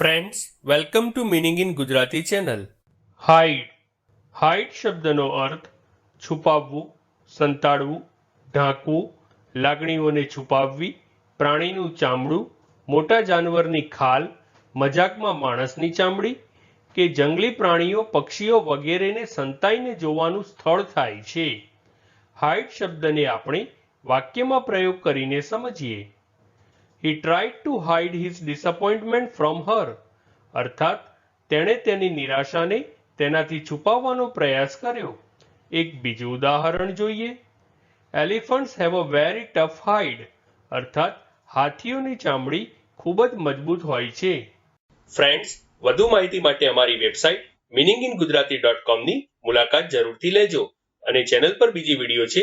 Friends welcome to meaning in Gujarati channel hide hide શબ્દનો અર્થ છુપાવવું, સંતાડવું, ઢાંકવું, લાગણીઓને છુપાવવી, પ્રાણીનું ચામડું, મોટા જાનવરની ખાલ, મજાકમાં માણસની ચામડી કે જંગલી પ્રાણીઓ, પક્ષીઓ વગેરેને સંતાઈને જોવાનું સ્થળ થાય છે. હાઇડ શબ્દને આપણે વાક્યમાં પ્રયોગ કરીને સમજીએ. He tried to hide his disappointment from her અર્થાત, તેણે તેની નિરાશાને તેનાથી છુપાવવાનો પ્રયાસ કર્યો. એક બીજું ઉદાહરણ જોઈએ. Elephants have a very tough hide અર્થાત, હાથીઓની ચામડી ખૂબ જ મજબૂત હોય છે. ફ્રેન્ડ્સ વધુ માહિતી માટે અમારી website meaning in Gujarati dot કોમની મુલાકાત જરૂરથી લેજો અને ચેનલ પર બીજી વીડિયો છે